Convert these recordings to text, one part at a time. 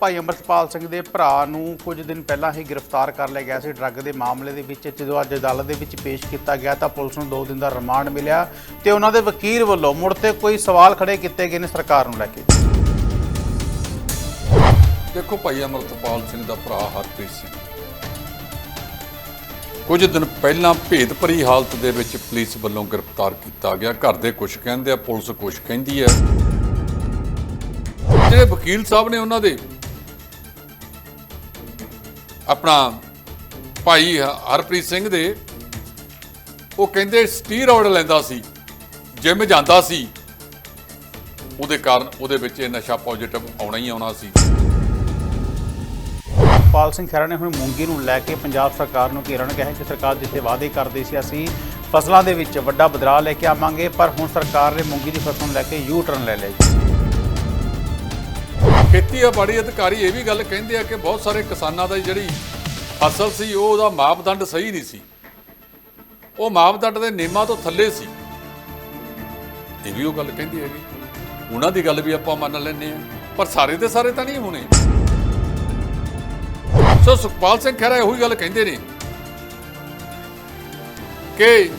ਭਾਈ ਅੰਮ੍ਰਿਤਪਾਲ ਸਿੰਘ ਦੇ ਭਰਾ ਨੂੰ ਕੁਝ ਦਿਨ ਪਹਿਲਾਂ ਹੀ ਗ੍ਰਿਫਤਾਰ ਕਰ ਲਿਆ ਗਿਆ ਸੀ। ਡਰੱਗ ਦੇ ਮਾਮਲੇ ਦੇ ਵਿੱਚ ਜਦੋਂ ਅੱਜ ਅਦਾਲਤ ਦੇ ਵਿੱਚ ਪੇਸ਼ ਕੀਤਾ ਗਿਆ ਤਾਂ ਪੁਲਿਸ ਨੂੰ 2 ਦਿਨ ਦਾ ਰਿਮਾਂਡ ਮਿਲਿਆ ਤੇ ਉਹਨਾਂ ਦੇ ਵਕੀਲ ਵੱਲੋਂ ਮੁੜ ਤੇ ਕੋਈ ਸਵਾਲ ਖੜੇ ਕੀਤੇ ਗਏ ਨੇ ਸਰਕਾਰ ਨੂੰ ਲੈ ਕੇ। ਦੇਖੋ ਭਾਈ ਅਮਰਤਪਾਲ ਸਿੰਘ ਦਾ ਭਰਾ ਹਰਪ੍ਰੀਤ ਸਿੰਘ। ਕੁਝ ਦਿਨ ਪਹਿਲਾਂ ਭੇਦ ਭਰੀ ਹਾਲਤ ਦੇ ਵਿੱਚ ਪੁਲਿਸ ਵੱਲੋਂ ਗ੍ਰਿਫਤਾਰ ਕੀਤਾ ਗਿਆ। ਘਰ ਦੇ ਕੁਝ ਕਹਿੰਦੇ ਆ, ਪੁਲਿਸ ਕੁਝ ਕਹਿੰਦੀ ਹੈ ਜਿਹੜੇ ਵਕੀਲ ਸਾਹਿਬ ਨੇ ਉਹਨਾਂ ਦੇ ਆਪਣਾ ਭਾਈ ਹਰਪ੍ਰੀਤ ਸਿੰਘ ਦੇ, ਉਹ ਕਹਿੰਦੇ ਸਟੀਰੋਇਡ ਲੈਂਦਾ ਸੀ, ਜਿਮ ਜਾਂਦਾ ਸੀ। ਉਹਦੇ ਕਾਰਨ ਉਹਦੇ ਵਿੱਚ ਇਹ ਨਸ਼ਾ ਪੋਜ਼ਿਟਿਵ ਆਉਣਾ ਹੀ ਆਉਣਾ ਸੀ। ਪਾਲ ਸਿੰਘ ਖਹਿਰਾ ਨੇ ਹੁਣ ਮੂੰਗੀ ਨੂੰ ਲੈ ਕੇ ਪੰਜਾਬ ਸਰਕਾਰ ਨੂੰ ਘੇਰਨ ਕਿਹਾ ਕਿ ਸਰਕਾਰ ਜਿੱਥੇ ਵਾਅਦੇ ਕਰਦੀ ਸੀ, ਅਸੀਂ ਫਸਲਾਂ ਦੇ ਵਿੱਚ ਵੱਡਾ ਬਦਲਾਅ ਲੈ ਕੇ ਆਵਾਂਗੇ, ਪਰ ਹੁਣ ਸਰਕਾਰ ਨੇ ਮੂੰਗੀ ਦੀ ਫਸਲ ਨੂੰ ਲੈ ਕੇ ਯੂ ਟਰਨ ਲੈ ਲਿਆ ਖੇਤੀਬਾੜੀ ਅਧਿਕਾਰੀ ਇਹ ਵੀ ਗੱਲ ਕਹਿੰਦੇ ਆ ਕਿ ਬਹੁਤ ਸਾਰੇ ਕਿਸਾਨਾਂ ਦਾ ਜਿਹੜੀ ਫਸਲ ਸੀ ਉਹ ਉਹਦਾ ਮਾਪਦੰਡ ਸਹੀ ਨਹੀਂ ਸੀ। ਉਹ ਮਾਪਦੰਡ ਦੇ ਨਿਯਮਾਂ ਤੋਂ ਥੱਲੇ ਸੀ। ਇਹ ਵੀ ਉਹ ਗੱਲ ਕਹਿੰਦੀ ਹੈਗੀ। ਉਹਨਾਂ ਦੀ ਗੱਲ ਵੀ ਆਪਾਂ ਮੰਨ ਲੈਂਦੇ ਆ ਪਰ ਸਾਰੇ ਦੇ ਸਾਰੇ ਤਾਂ ਨਹੀਂ ਹੋਣੇ। ਸੋ ਸੁਖਪਾਲ ਸਿੰਘ ਖਹਿਰਾ ਇਹੋ ਹੀ ਗੱਲ ਕਹਿੰਦੇ ਨੇ ਕਿ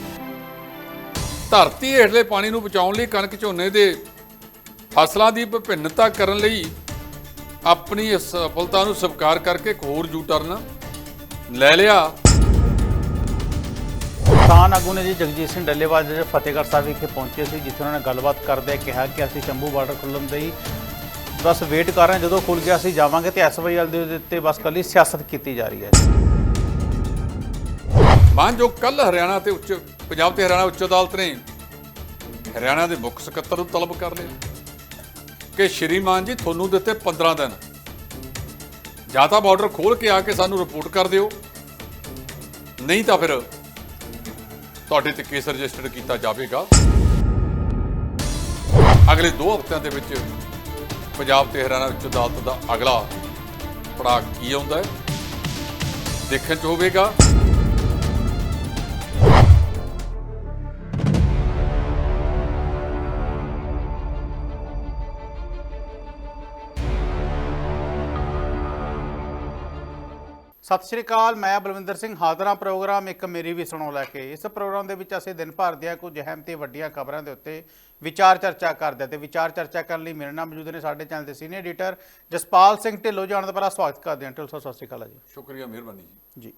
ਧਰਤੀ ਹੇਠਲੇ ਪਾਣੀ ਨੂੰ ਬਚਾਉਣ ਲਈ ਕਣਕ ਝੋਨੇ ਦੇ ਫਸਲਾਂ ਦੀ ਵਿਭਿੰਨਤਾ ਕਰਨ ਲਈ ਆਪਣੀ ਇਸ ਸਫਲਤਾ ਨੂੰ ਸਵੀਕਾਰ ਕਰਕੇ ਇੱਕ ਹੋਰ ਯੂ ਟਰਨ ਲੈ ਲਿਆ। ਕਿਸਾਨ ਆਗੂ ਨੇ ਜੀ ਜਗਜੀਤ ਸਿੰਘ ਡੱਲੇਵਾਲ ਜਿਹੜੇ ਫਤਿਹਗੜ੍ਹ ਸਾਹਿਬ ਵਿਖੇ ਪਹੁੰਚੇ ਸੀ ਜਿੱਥੇ ਉਹਨਾਂ ਨੇ ਗੱਲਬਾਤ ਕਰਦੇ ਕਿਹਾ ਕਿ ਅਸੀਂ ਸ਼ੰਭੂ ਬਾਰਡਰ ਖੁੱਲ੍ਹਣ ਦੀ ਬਸ ਵੇਟ ਕਰ ਰਹੇ ਹਾਂ। ਜਦੋਂ ਖੁੱਲ ਗਿਆ ਅਸੀਂ ਜਾਵਾਂਗੇ ਤੇ ਐਸਵਾਈਐਲ ਦੇ ਉੱਤੇ ਬਸ ਕੱਲੀ ਸਿਆਸਤ ਕੀਤੀ ਜਾ ਰਹੀ ਹੈ। ਮਾਨ ਜੋ ਕੱਲ ਹਰਿਆਣਾ ਤੇ ਉੱਚ ਪੰਜਾਬ ਤੇ ਹਰਿਆਣਾ ਉੱਚ ਅਦਾਲਤ ਨੇ ਹਰਿਆਣਾ ਦੇ ਮੁੱਖ ਸਕੱਤਰ ਨੂੰ ਤਲਬ ਕਰ ਲਿਆ। ਕਿ ਸ਼੍ਰੀਮਾਨ ਜੀ ਤੁਹਾਨੂੰ ਦਿੱਤੇ 15 ਦਿਨ। ਜਾਂ ਤਾਂ ਬਾਰਡਰ ਖੋਲ ਕੇ ਆ ਕੇ ਸਾਨੂੰ ਰਿਪੋਰਟ ਕਰ ਦਿਓ। ਨਹੀਂ ਤਾਂ ਫਿਰ ਤੁਹਾਡੇ ਤੇ ਕੇਸ ਰਜਿਸਟਰ ਕੀਤਾ ਜਾਵੇਗਾ। ਅਗਲੇ 2 ਹਫ਼ਤਿਆਂ ਦੇ ਵਿੱਚ ਪੰਜਾਬ ਤੇ ਹਰਿਆਣਾ ਵਿੱਚ ਅਦਾਲਤ ਦਾ ਅਗਲਾ ਪੜਾਅ ਕੀ ਆਉਂਦਾ ਹੈ, ਦੇਖਣ ਚ ਹੋਵੇਗਾ। ਸਤਿ ਸ਼੍ਰੀ ਅਕਾਲ ਮੈਂ ਬਲਵਿੰਦਰ ਸਿੰਘ ਹਾਜ਼ਰਾਂ ਪ੍ਰੋਗਰਾਮ ਇੱਕ ਮੇਰੀ ਵੀ ਸੁਣੋ ਲੈ ਕੇ। ਇਸ ਪ੍ਰੋਗਰਾਮ ਦੇ ਵਿੱਚ ਅਸੀਂ ਦਿਨ ਭਰ ਦੀਆਂ ਕੁਝ ਅਹਿਮ ਤੇ ਵੱਡੀਆਂ ਖਬਰਾਂ ਦੇ ਉੱਤੇ ਵਿਚਾਰ ਚਰਚਾ ਕਰਦੇ ਤੇ ਵਿਚਾਰ ਚਰਚਾ ਕਰਨ ਲਈ ਮੇਰੇ ਨਾਲ ਮੌਜੂਦ ਨੇ ਸਾਡੇ ਚੈਨਲ ਦੇ ਸੀਨੀਅਰ ਐਡੀਟਰ ਜਸਪਾਲ ਸਿੰਘ ਢਿੱਲੋਂ ਜਾਣ ਦਾ ਪਹਿਲਾਂ ਸਵਾਗਤ ਕਰਦੇ ਹਾਂ। ਢਿੱਲੋਂ ਸਾਹਿਬ ਸਤਿ ਸ਼੍ਰੀ ਅਕਾਲ ਜੀ। ਸ਼ੁਕਰੀਆ ਮਿਹਰਬਾਨੀ ਜੀ। ਜੀ।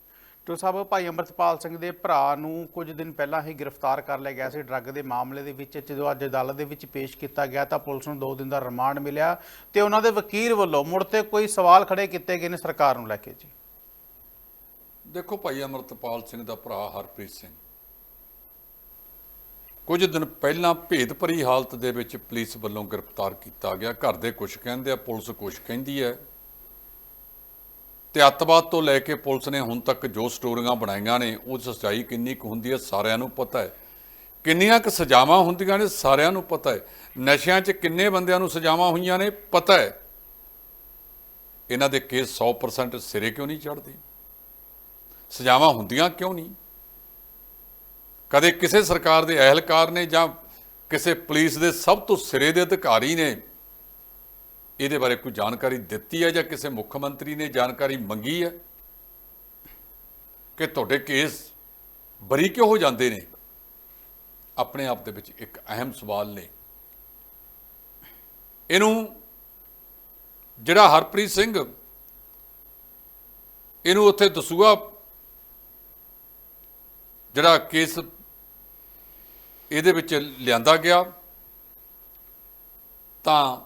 ਢਿੱਲੋਂ ਸਾਹਿਬ ਭਾਈ ਅੰਮ੍ਰਿਤਪਾਲ ਸਿੰਘ ਦੇ ਭਰਾ ਨੂੰ ਕੁਝ ਦਿਨ ਪਹਿਲਾਂ ਹੀ ਗ੍ਰਿਫਤਾਰ ਕਰ ਲਿਆ ਗਿਆ ਸੀ। ਡਰੱਗ ਦੇ ਮਾਮਲੇ ਦੇ ਵਿੱਚ ਜਦੋਂ ਅੱਜ ਅਦਾਲਤ ਦੇ ਵਿੱਚ ਪੇਸ਼ ਕੀਤਾ ਗਿਆ ਤਾਂ ਪੁਲਿਸ ਨੂੰ 2 ਦਿਨ ਦਾ ਰਿਮਾਂਡ ਮਿਲਿਆ ਤੇ ਉਹਨਾਂ ਦੇ ਵਕੀਲ ਵੱਲੋਂ ਮੁੜ ਤੇ ਕੋਈ ਸਵਾਲ ਖੜੇ ਕੀਤੇ ਗਏ ਨੇ ਸਰਕਾਰ ਨੂੰ ਲੈ ਕੇ ਜੀ। ਦੇਖੋ ਭਾਈ ਅਮਰਤਪਾਲ ਸਿੰਘ ਦਾ ਭਰਾ ਹਰਪ੍ਰੀਤ ਸਿੰਘ। ਕੁਝ ਦਿਨ ਪਹਿਲਾਂ ਭੇਦ ਭਰੀ ਹਾਲਤ ਦੇ ਵਿੱਚ ਪੁਲਿਸ ਵੱਲੋਂ ਗ੍ਰਿਫਤਾਰ ਕੀਤਾ ਗਿਆ। ਘਰ ਦੇ ਕੁਝ ਕਹਿੰਦੇ ਆ, ਪੁਲਿਸ ਕੁਝ ਕਹਿੰਦੀ ਹੈ। ਤੇ ਅੱਤਵਾਦ ਤੋਂ ਲੈ ਕੇ ਪੁਲਿਸ ਨੇ ਹੁਣ ਤੱਕ ਜੋ ਸਟੋਰੀਆਂ ਬਣਾਈਆਂ ਨੇ, ਉਹ ਸੱਚਾਈ ਕਿੰਨੀ ਕੁ ਹੁੰਦੀ ਹੈ, ਸਾਰਿਆਂ ਨੂੰ ਪਤਾ ਹੈ। ਕਿੰਨੀਆਂ ਕੁ ਸਜ਼ਾਵਾਂ ਹੁੰਦੀਆਂ ਨੇ, ਸਾਰਿਆਂ ਨੂੰ ਪਤਾ ਹੈ। ਨਸ਼ਿਆਂ 'ਚ ਕਿੰਨੇ ਬੰਦਿਆਂ ਨੂੰ ਸਜ਼ਾਵਾਂ ਹੋਈਆਂ ਨੇ, ਪਤਾ ਹੈ। ਇਹਨਾਂ ਦੇ ਕੇਸ 100% ਸਿਰੇ ਕਿਉਂ ਨਹੀਂ ਚੜਦੇ ਸਜ਼ਾਵਾਂ ਹੁੰਦੀਆਂ ਕਿਉਂ ਨਹੀਂ? ਕਦੇ ਕਿਸੇ ਸਰਕਾਰ ਦੇ ਅਹਿਲਕਾਰ ਨੇ ਜਾਂ ਕਿਸੇ ਪੁਲਿਸ ਦੇ ਸਭ ਤੋਂ ਸਿਰੇ ਦੇ ਅਧਿਕਾਰੀ ਨੇ ਇਹਦੇ ਬਾਰੇ ਕੋਈ ਜਾਣਕਾਰੀ ਦਿੱਤੀ ਹੈ ਜਾਂ ਕਿਸੇ ਮੁੱਖ ਮੰਤਰੀ ਨੇ ਜਾਣਕਾਰੀ ਮੰਗੀ ਹੈ ਕਿ ਤੁਹਾਡੇ ਕੇਸ ਬਰੀ ਕਿਉਂ ਹੋ ਜਾਂਦੇ ਨੇ? ਆਪਣੇ ਆਪ ਦੇ ਵਿੱਚ ਇੱਕ ਅਹਿਮ ਸਵਾਲ ਨੇ। ਇਹਨੂੰ ਜਿਹੜਾ ਹਰਪ੍ਰੀਤ ਸਿੰਘ, ਇਹਨੂੰ ਉੱਥੇ ਦਸੂਆ ਜਿਹੜਾ ਕੇਸ ਇਹਦੇ ਵਿੱਚ ਲਿਆਂਦਾ ਗਿਆ, ਤਾਂ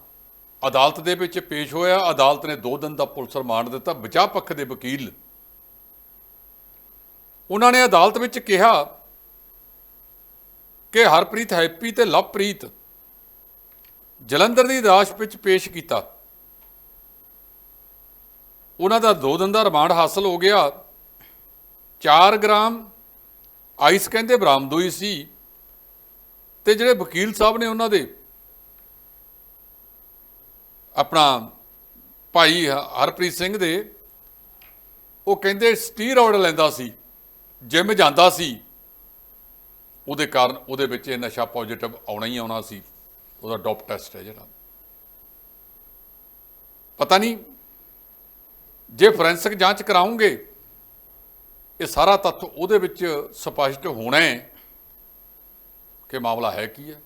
ਅਦਾਲਤ ਦੇ ਵਿੱਚ ਪੇਸ਼ ਹੋਇਆ। ਅਦਾਲਤ ਨੇ 2 ਦਿਨ ਦਾ ਪੁਲਿਸ ਰਿਮਾਂਡ ਦਿੱਤਾ। ਬਚਾਅ ਪੱਖ ਦੇ ਵਕੀਲ ਉਹਨਾਂ ਨੇ ਅਦਾਲਤ ਵਿੱਚ ਕਿਹਾ ਕਿ ਹਰਪ੍ਰੀਤ ਹੈਪੀ ਤੇ ਲਵਪ੍ਰੀਤ ਜਲੰਧਰ ਦੀ ਦਾਸ਼ ਵਿੱਚ ਪੇਸ਼ ਕੀਤਾ। ਉਹਨਾਂ ਦਾ 2 ਦਿਨ ਦਾ ਰਿਮਾਂਡ ਹਾਸਲ ਹੋ ਗਿਆ। 4 ਗ੍ਰਾਮ ਆਈਸ ਕਹਿੰਦੇ ਬਰਾਮਦ ਹੋਈ ਸੀ। ਤੇ ਜਿਹੜੇ ਵਕੀਲ ਸਾਹਿਬ ਨੇ ਉਹਨਾਂ ਦੇ ਆਪਣਾ ਭਾਈ ਹ- ਹਰਪ੍ਰੀਤ ਸਿੰਘ ਦੇ, ਉਹ ਕਹਿੰਦੇ ਸਟੀਰੋਇਡ ਲੈਂਦਾ ਸੀ, ਜਿਮ ਜਾਂਦਾ ਸੀ। ਉਹਦੇ ਕਾਰਨ ਉਹਦੇ ਵਿੱਚ ਇਹ ਨਸ਼ਾ ਪੋਜ਼ਿਟਿਵ ਆਉਣਾ ਹੀ ਆਉਣਾ ਸੀ। ਉਹਦਾ ਡੋਪ ਟੈਸਟ ਹੈ ਜਿਹੜਾ। ਪਤਾ ਨਹੀਂ, ਜੇ ਫੋਰੈਂਸਿਕ ਜਾਂਚ ਕਰਾਉਂਗੇ ਇਹ ਸਾਰਾ ਤੱਥ ਉਹਦੇ ਵਿੱਚ ਸਪਸ਼ਟ ਹੋਣਾ ਹੈ ਕਿ ਮਾਮਲਾ ਹੈ ਕੀ ਹੈ।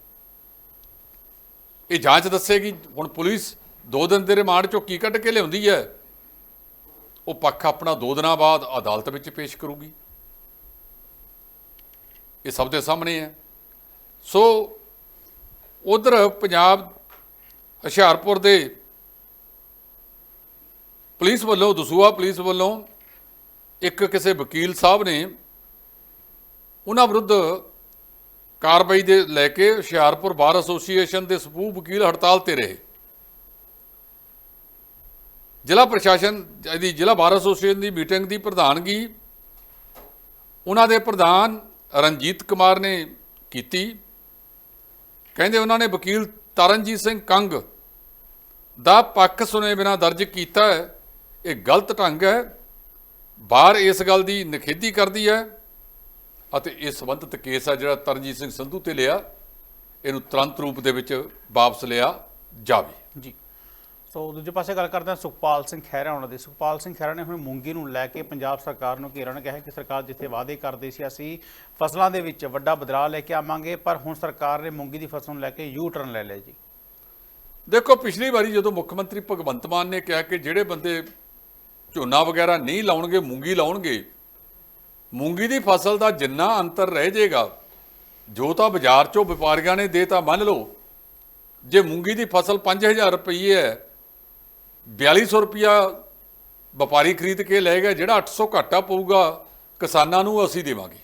ਇਹ ਜਾਂਚ ਦੱਸੇਗੀ। ਹੁਣ ਪੁਲਿਸ ਦੋ ਦਿਨ ਦੇ ਰਿਮਾਂਡ ਚੋਂ ਕੀ ਕੱਢ ਕੇ ਲਿਆਉਂਦੀ ਹੈ, ਉਹ ਪੱਖ ਆਪਣਾ ਦੋ ਦਿਨਾਂ ਬਾਅਦ ਅਦਾਲਤ ਵਿੱਚ ਪੇਸ਼ ਕਰੂਗੀ। ਇਹ ਸਭ ਦੇ ਸਾਹਮਣੇ ਹੈ। ਸੋ ਉਧਰ ਪੰਜਾਬ ਹੁਸ਼ਿਆਰਪੁਰ ਦੇ ਪੁਲਿਸ ਵੱਲੋਂ ਦਸੂਆ ਪੁਲਿਸ ਵੱਲੋਂ ਇੱਕ ਕਿਸੇ ਵਕੀਲ ਸਾਹਿਬ ਨੇ ਉਹਨਾਂ ਵਿਰੁੱਧ ਕਾਰਵਾਈ ਦੇ ਲੈ ਕੇ ਹੁਸ਼ਿਆਰਪੁਰ ਬਾਰ ਐਸੋਸੀਏਸ਼ਨ ਦੇ ਸਪੂਹ ਵਕੀਲ ਹੜਤਾਲ ਤੇ ਰਹੇ। ਜ਼ਿਲ੍ਹਾ ਪ੍ਰਸ਼ਾਸਨ ਦੀ ਜ਼ਿਲ੍ਹਾ ਬਾਰ ਐਸੋਸੀਏਸ਼ਨ ਦੀ ਮੀਟਿੰਗ ਦੀ ਪ੍ਰਧਾਨਗੀ ਉਹਨਾਂ ਦੇ ਪ੍ਰਧਾਨ ਰਣਜੀਤ ਕੁਮਾਰ ਨੇ ਕੀਤੀ। ਕਹਿੰਦੇ ਉਹਨਾਂ ਨੇ ਵਕੀਲ ਤਰਨਜੀਤ ਸਿੰਘ ਕੰਗ ਦਾ ਪੱਖ ਸੁਣੇ ਬਿਨਾ ਦਰਜ ਕੀਤਾ ਹੈ। ਇਹ ਗਲਤ ਢੰਗ ਹੈ। ਬਾਹਰ ਇਸ ਗੱਲ ਦੀ ਨਿਖੇਧੀ ਕਰਦੀ ਹੈ ਅਤੇ ਇਹ ਸੰਬੰਧਿਤ ਕੇਸ ਹੈ ਜਿਹੜਾ ਤਰਨਜੀਤ ਸਿੰਘ ਸੰਧੂ ਤੇ ਲਿਆ ਇਹਨੂੰ ਤੁਰੰਤ ਰੂਪ ਦੇ ਵਿੱਚ ਵਾਪਸ ਲਿਆ ਜਾਵੇ। ਜੀ। ਸੋ ਦੂਜੇ ਪਾਸੇ ਗੱਲ ਕਰਦੇ ਹਾਂ ਸੁਖਪਾਲ ਸਿੰਘ ਖਹਿਰਾ ਉਹਨਾਂ ਦੀ। ਸੁਖਪਾਲ ਸਿੰਘ ਖਹਿਰਾ ਨੇ ਹੁਣ ਮੂੰਗੀ ਨੂੰ ਲੈ ਕੇ ਪੰਜਾਬ ਸਰਕਾਰ ਨੂੰ ਘੇਰਨ ਕਿਹਾ ਕਿ ਸਰਕਾਰ ਜਿੱਥੇ ਵਾਅਦੇ ਕਰਦੀ ਸੀ ਅਸੀਂ ਫਸਲਾਂ ਦੇ ਵਿੱਚ ਵੱਡਾ ਬਦਲਾਅ ਲੈ ਕੇ ਆਵਾਂਗੇ ਪਰ ਹੁਣ ਸਰਕਾਰ ਨੇ ਮੂੰਗੀ ਦੀ ਫਸਲ ਨੂੰ ਲੈ ਕੇ ਯੂ ਟਰਨ ਲੈ ਲਿਆ ਜੀ। ਦੇਖੋ ਪਿਛਲੀ ਵਾਰੀ ਜਦੋਂ ਮੁੱਖ ਮੰਤਰੀ ਭਗਵੰਤ ਮਾਨ ਨੇ ਕਿਹਾ ਕਿ ਜਿਹੜੇ ਬੰਦੇ ਝੋਨਾ ਵਗੈਰਾ ਨਹੀਂ ਲਾਉਣਗੇ, ਮੂੰਗੀ ਲਾਉਣਗੇ, ਮੂੰਗੀ ਦੀ ਫਸਲ ਦਾ ਜਿੰਨਾ ਅੰਤਰ ਰਹਿ ਜਾਏਗਾ, ਜੋ ਤਾਂ ਬਾਜ਼ਾਰ 'ਚੋਂ ਵਪਾਰੀਆਂ ਨੇ ਦੇ ਤਾਂ ਮੰਨ ਲਓ, ਜੇ ਮੂੰਗੀ ਦੀ ਫਸਲ 5000 ਰੁਪਏ ਹੈ 4200 ਰੁਪਿਆ ਵਪਾਰੀ ਖਰੀਦ ਕੇ ਲੈ ਗਿਆ, ਜਿਹੜਾ 800 ਘਾਟਾ ਪਊਗਾ, ਕਿਸਾਨਾਂ ਨੂੰ ਅਸੀਂ ਦੇਵਾਂਗੇ।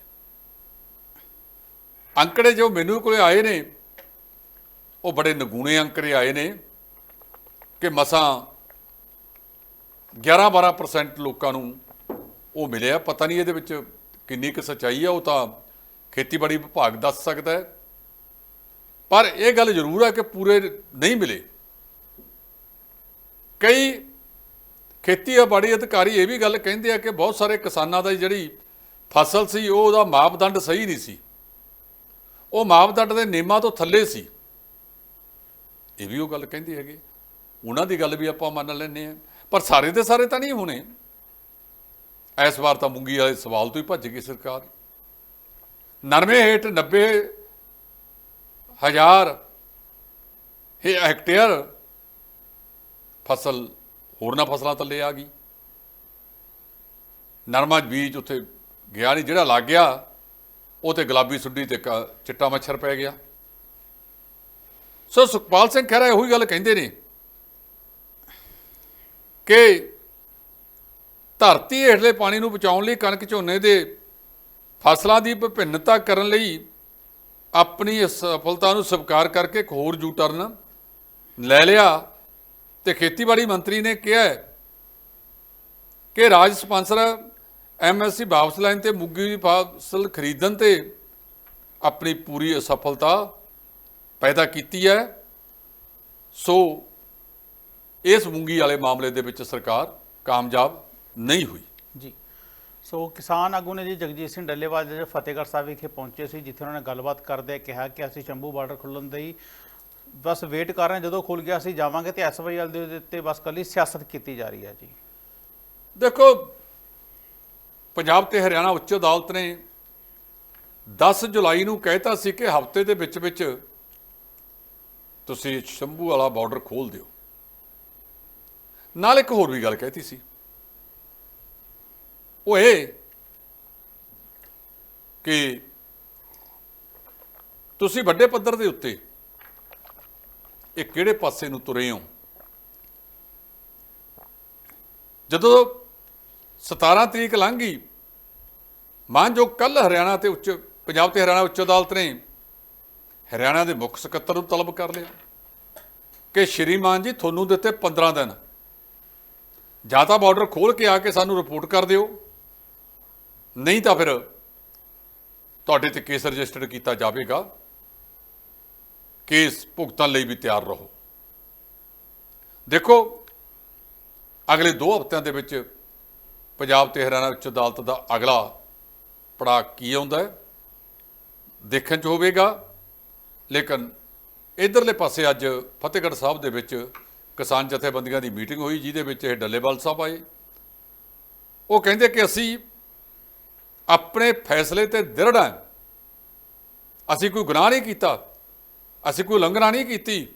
ਅੰਕੜੇ ਜੋ ਮੈਨੂੰ ਕੋਲੇ ਆਏ ਨੇ, ਉਹ ਬੜੇ ਨਗੂਣੇ ਅੰਕੜੇ ਆਏ ਨੇ, ਕਿ ਮਸਾਂ 11-12% ਲੋਕਾਂ ਨੂੰ ਉਹ ਮਿਲਿਆ। ਪਤਾ ਨਹੀਂ ਇਹਦੇ ਵਿੱਚ ਕਿੰਨੀ ਕੁ ਸੱਚਾਈ ਹੈ ਉਹ ਤਾਂ ਖੇਤੀਬਾੜੀ ਵਿਭਾਗ ਦੱਸ ਸਕਦਾ ਹੈ। ਪਰ ਇਹ ਗੱਲ ਜ਼ਰੂਰ ਹੈ ਕਿ ਪੂਰੇ ਨਹੀਂ ਮਿਲੇ। ਕਈ ਖੇਤੀਬਾੜੀ ਅਧਿਕਾਰੀ ਇਹ ਵੀ ਗੱਲ ਕਹਿੰਦੇ ਆ ਕਿ ਬਹੁਤ ਸਾਰੇ ਕਿਸਾਨਾਂ ਦਾ ਜਿਹੜੀ ਫਸਲ ਸੀ, ਉਹ ਉਹਦਾ ਮਾਪਦੰਡ ਸਹੀ ਨਹੀਂ ਸੀ। ਉਹ ਮਾਪਦੰਡ ਦੇ ਨਿਯਮਾਂ ਤੋਂ ਥੱਲੇ ਸੀ। ਇਹ ਵੀ ਉਹ ਗੱਲ ਕਹਿੰਦੇ ਹੈਗੇ। ਉਹਨਾਂ ਦੀ ਗੱਲ ਵੀ ਆਪਾਂ ਮੰਨ ਲੈਂਦੇ ਆ ਪਰ ਸਾਰੇ ਦੇ ਸਾਰੇ ਤਾਂ ਨਹੀਂ ਹੋਣੇ। ਇਸ ਵਾਰ ਤਾਂ ਮੁੰਗੀ ਵਾਲੇ ਸਵਾਲ ਤੋਂ ਹੀ ਭੱਜ ਗਈ ਸਰਕਾਰ। ਨਰਮੇ ਹੇਠ 90 ਹਜ਼ਾਰ ਇਹ ਹੈਕਟੇਅਰ ਫਸਲ, ਹੋਰਨਾਂ ਫਸਲਾਂ ਥੱਲੇ ਆ ਗਈ। ਨਰਮਾ ਬੀਜ ਉੱਥੇ ਗਿਆ ਨਹੀਂ ਜਿਹੜਾ ਲੱਗ ਗਿਆ, ਉਹ ਤੇ ਗੁਲਾਬੀ ਸੁੱਡੀ ਤੇ ਕ- ਚਿੱਟਾ ਮੱਛਰ ਪੈ ਗਿਆ। ਸੋ ਸੁਖਪਾਲ ਸਿੰਘ ਖਹਿਰਾ ਇਹੋ ਹੀ ਗੱਲ ਕਹਿੰਦੇ ਨੇ। ਕਿ ਧਰਤੀ ਹੇਠਲੇ ਪਾਣੀ ਨੂੰ ਬਚਾਉਣ ਲਈ ਕਣਕ ਝੋਨੇ ਦੇ ਫਸਲਾਂ ਦੀ ਵਿਭਿੰਨਤਾ ਕਰਨ ਲਈ ਆਪਣੀ ਇਸ ਸਫਲਤਾ ਨੂੰ ਸਵੀਕਾਰ ਕਰਕੇ ਇੱਕ ਹੋਰ ਯੂ ਟਰਨ ਲੈ ਲਿਆ। ਤੇ ਖੇਤੀਬਾੜੀ ਮੰਤਰੀ ਨੇ ਕਿਹਾ ਕਿ ਰਾਜ ਸਪਾਂਸਰ ਐਮਐਸਸੀ ਵਾਪਸ ਲੈਣ ਤੇ ਮੁੱਗੀ ਦੀ ਫਸਲ ਖਰੀਦਣ ਤੇ ਆਪਣੀ ਪੂਰੀ ਅਸਫਲਤਾ ਪੈਦਾ ਕੀਤੀ ਹੈ। ਸੋ ਇਸ ਮੂੰਗੀ ਵਾਲੇ ਮਾਮਲੇ ਦੇ ਵਿੱਚ ਸਰਕਾਰ ਕਾਮਯਾਬ ਨਹੀਂ ਹੋਈ। ਜੀ। ਸੋ ਕਿਸਾਨ ਆਗੂ ਨੇ ਜੀ ਜਗਜੀਤ ਸਿੰਘ ਡੱਲੇਵਾਲ ਜਿਹੜੇ ਫਤਿਹਗੜ੍ਹ ਸਾਹਿਬ ਵਿਖੇ ਪਹੁੰਚੇ ਸੀ ਜਿੱਥੇ ਉਹਨਾਂ ਨੇ ਗੱਲਬਾਤ ਕਰਦੇ ਕਿਹਾ ਕਿ ਅਸੀਂ ਸ਼ੰਭੂ ਬਾਰਡਰ ਖੁੱਲ੍ਹਣ ਦੀ ਬਸ ਵੇਟ ਕਰ ਰਹੇ ਜਦੋਂ ਖੁੱਲ ਗਿਆ ਅਸੀਂ ਜਾਵਾਂਗੇ ਤੇ ਐਸਵਾਈਐਲ ਦੇ ਉੱਤੇ ਬਸ ਕੱਲੀ ਸਿਆਸਤ ਕੀਤੀ ਜਾ ਰਹੀ ਹੈ ਜੀ। ਦੇਖੋ ਪੰਜਾਬ ਤੇ ਹਰਿਆਣਾ ਉੱਚ ਅਦਾਲਤ ਨੇ 10 ਜੁਲਾਈ ਨੂੰ ਕਹਿਤਾ ਸੀ ਕਿ ਹਫ਼ਤੇ ਦੇ ਵਿੱਚ ਵਿੱਚ ਤੁਸੀਂ ਸ਼ੰਭੂ ਵਾਲਾ ਬਾਰਡਰ ਖੋਲ ਦਿਓ। ਨਾਲ ਇੱਕ ਹੋਰ ਵੀ ਗੱਲ ਕਹਿਤੀ ਸੀ। ਉਹ ਇਹ ਕਿ ਤੁਸੀਂ ਵੱਡੇ ਪੱਧਰ ਦੇ ਉੱਤੇ ਇਹ ਕਿਹੜੇ ਪਾਸੇ ਨੂੰ ਤੁਰੇ ਹੋ? ਜਦੋਂ 17 ਤਰੀਕ ਲੰਘ ਗਈ ਮਾਨ ਜੋ ਕੱਲ ਹਰਿਆਣਾ ਤੇ ਉੱਚ, ਪੰਜਾਬ ਤੇ ਹਰਿਆਣਾ ਉੱਚ ਅਦਾਲਤ ਨੇ ਹਰਿਆਣਾ ਦੇ ਮੁੱਖ ਸਕੱਤਰ ਨੂੰ ਤਲਬ ਕਰ ਲਿਆ ਕਿ ਸ਼੍ਰੀਮਾਨ ਜੀ, ਤੁਹਾਨੂੰ ਦਿੱਤੇ 15 ਦਿਨ। ਜਾਂ ਤਾਂ ਬਾਰਡਰ ਖੋਲ ਕੇ ਆ ਕੇ ਸਾਨੂੰ ਰਿਪੋਰਟ ਕਰ ਦਿਓ। ਨਹੀਂ ਤਾਂ ਫਿਰ ਤੁਹਾਡੇ ਤੇ ਕੇਸ ਰਜਿਸਟਰਡ ਕੀਤਾ ਜਾਵੇਗਾ। ਕੇਸ ਭੁਗਤਣ ਲਈ ਵੀ ਤਿਆਰ ਰਹੋ। ਦੇਖੋ, ਅਗਲੇ 2 ਹਫ਼ਤਿਆਂ ਦੇ ਵਿੱਚ ਪੰਜਾਬ ਤੇ ਹਰਿਆਣਾ ਵਿੱਚ ਅਦਾਲਤ ਦਾ ਅਗਲਾ ਪੜਾਅ ਕੀ ਆਉਂਦਾ ਹੈ, ਦੇਖਣ ਚ ਹੋਵੇਗਾ। ਲੇਕਿਨ ਇਧਰਲੇ ਪਾਸੇ ਅੱਜ ਫਤਿਹਗੜ੍ਹ ਸਾਹਿਬ ਦੇ ਵਿੱਚ ਕਿਸਾਨ ਜਥੇਬੰਦੀਆਂ ਦੀ ਮੀਟਿੰਗ ਹੋਈ, ਜਿਹਦੇ ਵਿੱਚ ਇਹ ਡੱਲੇਵਾਲ ਸਾਹਿਬ ਆਏ। ਉਹ ਕਹਿੰਦੇ ਕਿ ਅਸੀਂ ਆਪਣੇ ਫੈਸਲੇ ਤੇ ਦ੍ਰਿੜ ਹਾਂ। ਅਸੀਂ ਕੋਈ ਗੁਨਾਹ ਨਹੀਂ ਕੀਤਾ, ਅਸੀਂ ਕੋਈ ਉਲੰਘਣਾ ਨਹੀਂ ਕੀਤੀ।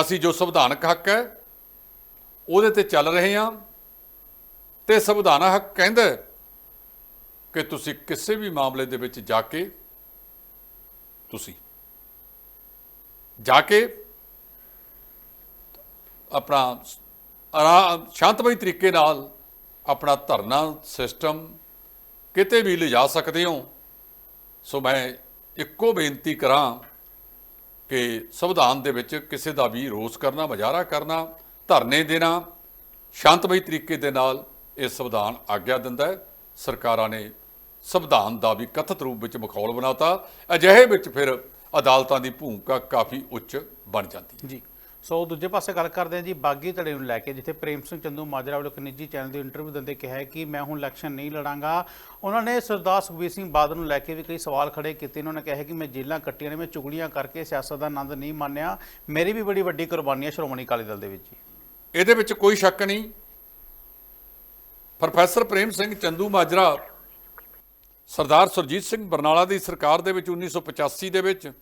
ਅਸੀਂ ਜੋ ਸੰਵਿਧਾਨਕ ਹੱਕ ਹੈ, ਉਹਦੇ ਤੇ ਚੱਲ ਰਹੇ ਹਾਂ। ਤੇ ਸੰਵਿਧਾਨਕ ਹੱਕ ਕਹਿੰਦਾ ਕਿ ਤੁਸੀਂ ਕਿਸੇ ਵੀ ਮਾਮਲੇ ਦੇ ਵਿੱਚ ਜਾ ਕੇ, ਤੁਸੀਂ ਜਾ ਕੇ ਆਪਣਾ ਆਰਾ- ਸ਼ਾਂਤਮਈ ਤਰੀਕੇ ਨਾਲ ਆਪਣਾ ਧਰਨਾ ਸਿਸਟਮ ਕਿਤੇ ਵੀ ਲਿਜਾ ਸਕਦੇ ਹੋ। ਸੋ ਮੈਂ ਇੱਕੋ ਬੇਨਤੀ ਕਰਾਂ ਕਿ ਸੰਵਿਧਾਨ ਦੇ ਵਿੱਚ ਕਿਸੇ ਦਾ ਵੀ ਰੋਸ ਕਰਨਾ, ਮੁਜ਼ਾਹਰਾ ਕਰਨਾ, ਧਰਨੇ ਦੇਣਾ, ਸ਼ਾਂਤਮਈ ਤਰੀਕੇ ਦੇ ਨਾਲ ਇਹ ਸੰਵਿਧਾਨ ਆਗਿਆ ਦਿੰਦਾ ਹੈ। ਸਰਕਾਰਾਂ ਨੇ ਸੰਵਿਧਾਨ ਦਾ ਵੀ ਕਥਿਤ ਰੂਪ ਵਿੱਚ ਮਖੌਲ ਬਣਾਤਾ। ਅਜਿਹੇ ਵਿੱਚ ਫਿਰ ਅਦਾਲਤਾਂ ਦੀ ਭੂਮਿਕਾ ਕਾਫੀ ਉੱਚ ਬਣ ਜਾਂਦੀ ਹੈ। ਜੀ। ਸੋ ਦੂਜੇ ਪਾਸੇ ਗੱਲ ਕਰਦੇ ਹਾਂ ਜੀ ਬਾਗੀ ਧੜੇ ਨੂੰ ਲੈ ਕੇ, ਜਿੱਥੇ ਪ੍ਰੇਮ ਸਿੰਘ ਚੰਦੂ ਮਾਜਰਾ ਵੱਲੋਂ ਇੱਕ ਨਿੱਜੀ ਚੈਨਲ ਦੀ ਇੰਟਰਵਿਊ ਦਿੰਦੇ ਕਿਹਾ ਕਿ ਮੈਂ ਹੁਣ ਇਲੈਕਸ਼ਨ ਨਹੀਂ ਲੜਾਂਗਾ। ਉਹਨਾਂ ਨੇ ਸਰਦਾਰ ਸੁਖਬੀਰ ਸਿੰਘ ਬਾਦਲ ਨੂੰ ਲੈ ਕੇ ਵੀ ਕਈ ਸਵਾਲ ਖੜੇ ਕੀਤੇ। ਉਹਨਾਂ ਨੇ ਕਿਹਾ ਕਿ ਮੈਂ ਜੇਲਾਂ ਕੱਟੀਆਂ ਨੇ, ਮੈਂ ਚੁਗਲੀਆਂ ਕਰਕੇ ਸਿਆਸਤ ਦਾ ਆਨੰਦ ਨਹੀਂ ਮਾਣਿਆ। ਮੇਰੀ ਵੀ ਬੜੀ ਵੱਡੀ ਕੁਰਬਾਨੀ ਹੈ ਸ਼੍ਰੋਮਣੀ ਅਕਾਲੀ ਦਲ ਦੇ ਵਿੱਚ ਜੀ। ਇਹਦੇ ਵਿੱਚ ਕੋਈ ਸ਼ੱਕ ਨਹੀਂ। ਪ੍ਰੋਫੈਸਰ ਪ੍ਰੇਮ ਸਿੰਘ ਚੰਦੂ ਮਾਜਰਾ, ਸਰਦਾਰ ਸੁਰਜੀਤ ਸਿੰਘ ਬਰਨਾਲਾ ਦੀ ਸਰਕਾਰ ਦੇ ਵਿੱਚ 1985 ਦੇ ਵਿੱਚ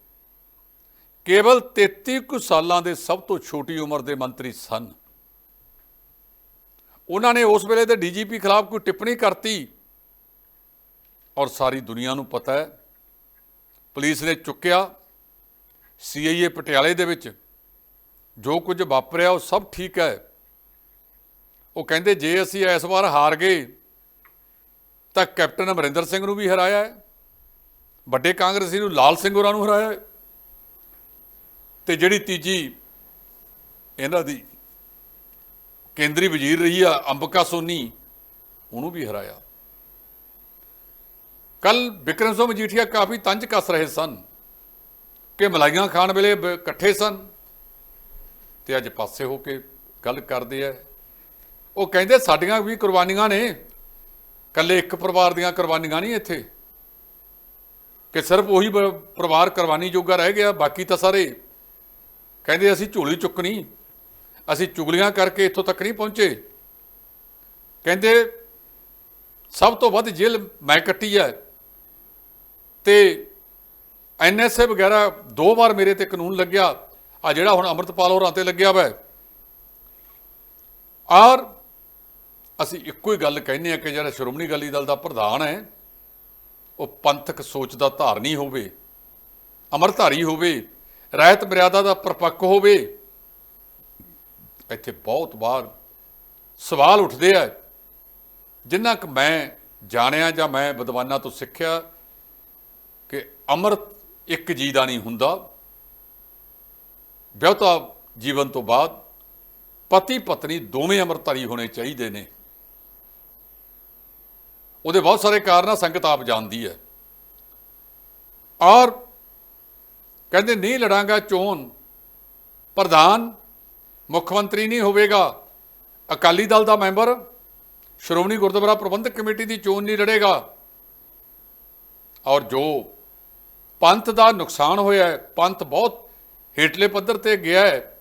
ਕੇਵਲ 33 ਕੁ ਸਾਲਾਂ ਦੇ ਸਭ ਤੋਂ ਛੋਟੀ ਉਮਰ ਦੇ ਮੰਤਰੀ ਸਨ। ਉਹਨਾਂ ਨੇ ਉਸ ਵੇਲੇ ਦੇ ਡੀਜੀਪੀ ਖਿਲਾਫ ਕੋਈ ਟਿੱਪਣੀ ਕਰਤੀ। ਔਰ ਸਾਰੀ ਦੁਨੀਆ ਨੂੰ ਪਤਾ ਹੈ, ਪੁਲਿਸ ਨੇ ਚੁੱਕਿਆ ਸੀਆਈਏ ਪਟਿਆਲੇ ਦੇ ਵਿੱਚ। ਜੋ ਕੁਝ ਵਾਪਰਿਆ ਉਹ ਸਭ ਠੀਕ ਹੈ। ਉਹ ਕਹਿੰਦੇ, ਜੇ ਅਸੀਂ ਇਸ ਵਾਰ ਹਾਰ ਗਏ, ਤਾਂ ਕੈਪਟਨ ਅਮਰਿੰਦਰ ਸਿੰਘ ਨੂੰ ਵੀ ਹਰਾਇਆ ਹੈ, ਵੱਡੇ ਕਾਂਗਰਸੀ ਨੂੰ ਲਾਲ ਸਿੰਘ ਹੋਰਾਂ ਨੂੰ ਹਰਾਇਆ ਹੈ। ਤੇ ਜਿਹੜੀ ਤੀਜੀ ਇਹਨਾਂ ਦੀ ਕੇਂਦਰੀ ਵਜ਼ੀਰ ਰਹੀ ਆ ਅੰਬਕਾ ਸੋਨੀ, ਉਹਨੂੰ ਵੀ ਹਰਾਇਆ। ਕੱਲ ਵਿਕਰਮ ਸਿੰਘ ਮਜੀਠੀਆ ਕਾਫੀ ਤੰਜ ਕੱਸ ਰਹੇ ਸਨ ਕਿ ਮਲਾਈਆਂ ਖਾਣ ਵੇਲੇ ਬ- ਇਕੱਠੇ ਸਨ ਤੇ ਅੱਜ ਪਾਸੇ ਹੋ ਕੇ ਗੱਲ ਕਰਦੇ ਆ। ਉਹ ਕਹਿੰਦੇ ਸਾਡੀਆਂ ਵੀ ਕੁਰਬਾਨੀਆਂ ਨੇ ਕੱਲੇ ਇੱਕ ਪਰਿਵਾਰ ਦੀਆਂ ਕੁਰਬਾਨੀਆਂ ਨਹੀਂ ਇੱਥੇ। ਕਿ ਸਿਰਫ ਉਹੀ ਬ- ਪਰਿਵਾਰ ਕੁਰਬਾਨੀ ਜੋਗਾ ਰਹਿ ਗਿਆ, ਬਾਕੀ ਤਾਂ ਸਾਰੇ ਕਹਿੰਦੇ ਅਸੀਂ ਝੋਲੀ ਚੁੱਕਣੀ, ਅਸੀਂ ਚੁਗਲੀਆਂ ਕਰਕੇ ਇੱਥੋਂ ਤੱਕ ਨਹੀਂ ਪਹੁੰਚੇ। ਕਹਿੰਦੇ ਸਭ ਤੋਂ ਵੱਧ ਜੇਲ੍ਹ ਮੈਂ ਕੱਟੀ ਹੈ ਤੇ ਐਨਐਸਏ ਵਗੈਰਾ ਦੋ ਵਾਰ ਮੇਰੇ ਤੇ ਕਾਨੂੰਨ ਲੱਗਿਆ, ਆ ਜਿਹੜਾ ਹੁਣ ਅੰਮ੍ਰਿਤਪਾਲ ਹੋਰਾਂ ਤੇ ਲੱਗਿਆ ਵੈ। ਔਰ ਅਸੀਂ ਇੱਕੋ ਹੀ ਗੱਲ ਕਹਿੰਦੇ ਆ ਕਿ ਜਿਹੜਾ ਸ਼੍ਰੋਮਣੀ ਅਕਾਲੀ ਦਲ ਦਾ ਪ੍ਰਧਾਨ ਹੈ, ਉਹ ਪੰਥਕ ਸੋਚ ਦਾ ਧਾਰਨੀ ਹੋਵੇ, ਅਮਰਧਾਰੀ ਹੋਵੇ ਰਹਿਤ ਮਰਿਆਦਾ ਦਾ ਪਰਪੱਕ ਹੋਵੇ। ਇੱਥੇ ਬਹੁਤ ਵਾਰ ਸਵਾਲ ਉੱਠਦੇ ਆ। ਜਿੰਨਾ ਕਿ ਮੈਂ ਜਾਣਿਆ ਜਾਂ ਮੈਂ ਵਿਦਵਾਨਾਂ ਤੋਂ ਸਿੱਖਿਆ ਕਿ ਅੰਮ੍ਰਿਤ ਇੱਕ ਜੀ ਦਾ ਨਹੀਂ ਹੁੰਦਾ। ਵਿਆਹਤਾ ਜੀਵਨ ਤੋਂ ਬਾਅਦ ਪਤੀ ਪਤਨੀ ਦੋਵੇਂ ਅੰਮ੍ਰਿਤਧਾਰੀ ਹੋਣੇ ਚਾਹੀਦੇ ਨੇ। ਉਹਦੇ ਬਹੁਤ ਸਾਰੇ ਕਾਰਨ ਆ ਸੰਗਤ ਆਪ ਜਾਣਦੀ ਹੈ। ਔਰ ਕਹਿੰਦੇ, ਨਹੀਂ ਲੜਾਂਗਾ ਚੋਣ। ਪ੍ਰਧਾਨ, ਮੁੱਖ ਮੰਤਰੀ ਨਹੀਂ ਹੋਵੇਗਾ। ਅਕਾਲੀ ਦਲ ਦਾ ਮੈਂਬਰ, ਸ਼੍ਰੋਮਣੀ ਗੁਰਦੁਆਰਾ ਪ੍ਰਬੰਧਕ ਕਮੇਟੀ ਦੀ ਚੋਣ ਨਹੀਂ ਲੜੇਗਾ। ਔਰ ਜੋ ਪੰਥ ਦਾ ਨੁਕਸਾਨ ਹੋਇਆ ਹੈ, ਪੰਥ ਬਹੁਤ ਹੇਠਲੇ ਪੱਧਰ ਤੇ ਗਿਆ ਹੈ।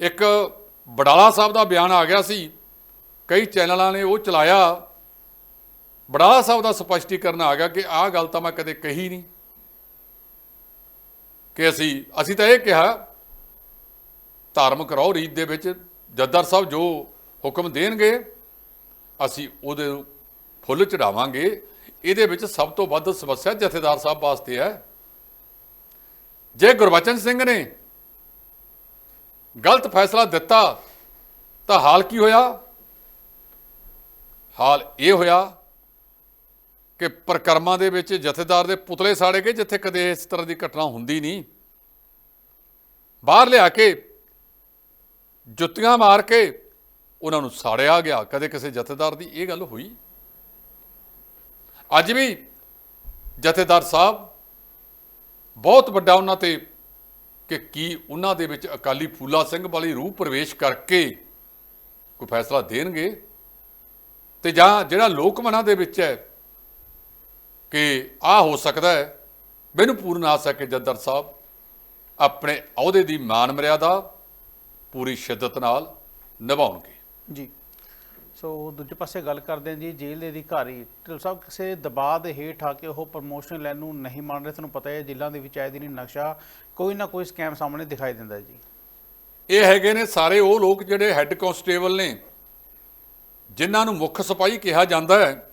ਇੱਕ ਬਡਾਲਾ ਸਾਹਿਬ ਦਾ ਬਿਆਨ ਆ ਗਿਆ ਸੀ। ਕਈ ਚੈਨਲਾਂ ਨੇ ਉਹ ਚਲਾਇਆ। ਬਡਾਲਾ ਸਾਹਿਬ ਦਾ ਸਪਸ਼ਟੀਕਰਨ ਆ ਗਿਆ ਕਿ ਆਹ ਗੱਲ ਤਾਂ ਮੈਂ ਕਦੇ ਕਹੀ ਨਹੀਂ। ਕਿ ਅਸੀਂ ਅਸੀਂ ਤਾਂ ਇਹ ਕਿਹਾ, ਧਾਰਮਿਕ ਰਹੁ ਰੀਤ ਦੇ ਵਿੱਚ ਜੱਦਰ ਸਾਹਿਬ ਜੋ ਹੁਕਮ ਦੇਣਗੇ, ਅਸੀਂ ਉਹਦੇ ਫੁੱਲ ਚੜਾਵਾਂਗੇ। ਇਹਦੇ ਵਿੱਚ ਸਭ ਤੋਂ ਵੱਧ ਸਮੱਸਿਆ ਜਥੇਦਾਰ ਸਾਹਿਬ ਵਾਸਤੇ ਹੈ। ਜੇ ਗੁਰਬਚਨ ਸਿੰਘ ਨੇ ਗਲਤ ਫੈਸਲਾ ਦਿੱਤਾ, ਤਾਂ ਹਾਲ ਕੀ ਹੋਇਆ? ਹਾਲ ਇਹ ਹੋਇਆ ਕਿ ਪ੍ਰਕਰਮਾਂ ਦੇ ਵਿੱਚ ਜਥੇਦਾਰ ਦੇ ਪੁਤਲੇ ਸਾੜੇ ਗਏ ਜਿੱਥੇ ਕਦੇ ਇਸ ਤਰ੍ਹਾਂ ਦੀ ਘਟਨਾ ਹੁੰਦੀ ਨਹੀਂ। ਬਾਹਰ ਲਿਆ ਕੇ ਜੁੱਤੀਆਂ ਮਾਰ ਕੇ ਉਹਨਾਂ ਨੂੰ ਸਾੜਿਆ ਗਿਆ। ਕਦੇ ਕਿਸੇ ਜਥੇਦਾਰ ਦੀ ਇਹ ਗੱਲ ਹੋਈ? ਅੱਜ ਵੀ ਜਥੇਦਾਰ ਸਾਹਿਬ ਬਹੁਤ ਵੱਡਾ ਉਹਨਾਂ ਤੇ ਕਿ ਕੀ ਉਹਨਾਂ ਦੇ ਵਿੱਚ ਅਕਾਲੀ ਫੂਲਾ ਸਿੰਘ ਵਾਲੀ ਰੂਹ ਪ੍ਰਵੇਸ਼ ਕਰਕੇ ਕੋਈ ਫੈਸਲਾ ਦੇਣਗੇ? ਤੇ ਜਾਂ ਜਿਹੜਾ ਲੋਕ ਮਨਾਂ ਦੇ ਵਿੱਚ ਹੈ ਕਿ ਆ ਹੋ ਸਕਦਾ ਹੈ। ਮੈਨੂੰ ਪੂਰਨ ਆਸ ਹੈ ਕਿ ਜੱਦਰ ਸਾਹਿਬ ਆਪਣੇ ਅਹੁਦੇ ਦੀ ਮਾਨ ਮਰਿਆਦਾ ਪੂਰੀ ਸ਼ਿੱਦਤ ਨਾਲ ਨਿਭਾਉਣਗੇ। ਜੀ। ਸੋ ਦੂਜੇ ਪਾਸੇ ਗੱਲ ਕਰਦੇ ਹਾਂ ਜੀ ਜੇਲ੍ਹ ਦੇ ਅਧਿਕਾਰੀ। ਢਿੱਲ ਸਾਹਿਬ ਕਿਸੇ ਦਬਾਅ ਦੇ ਹੇਠ ਆ ਕੇ ਉਹ ਪ੍ਰਮੋਸ਼ਨ ਲੈਣ ਨੂੰ ਨਹੀਂ ਮੰਨ ਰਹੇ ਤੁਹਾਨੂੰ ਪਤਾ ਹੈ ਜੇਲ੍ਹਾਂ ਦੇ ਵਿੱਚ ਆਏ ਦਿਨ ਨਕਸ਼ਾ ਕੋਈ ਨਾ ਕੋਈ ਸਕੈਮ ਸਾਹਮਣੇ ਦਿਖਾਈ ਦਿੰਦਾ ਜੀ। ਇਹ ਹੈਗੇ ਨੇ ਸਾਰੇ ਉਹ ਲੋਕ ਜਿਹੜੇ ਹੈੱਡ ਕਾਂਸਟੇਬਲ ਨੇ ਜਿਨ੍ਹਾਂ ਨੂੰ ਮੁੱਖ ਸਿਪਾਹੀ ਕਿਹਾ ਜਾਂਦਾ ਹੈ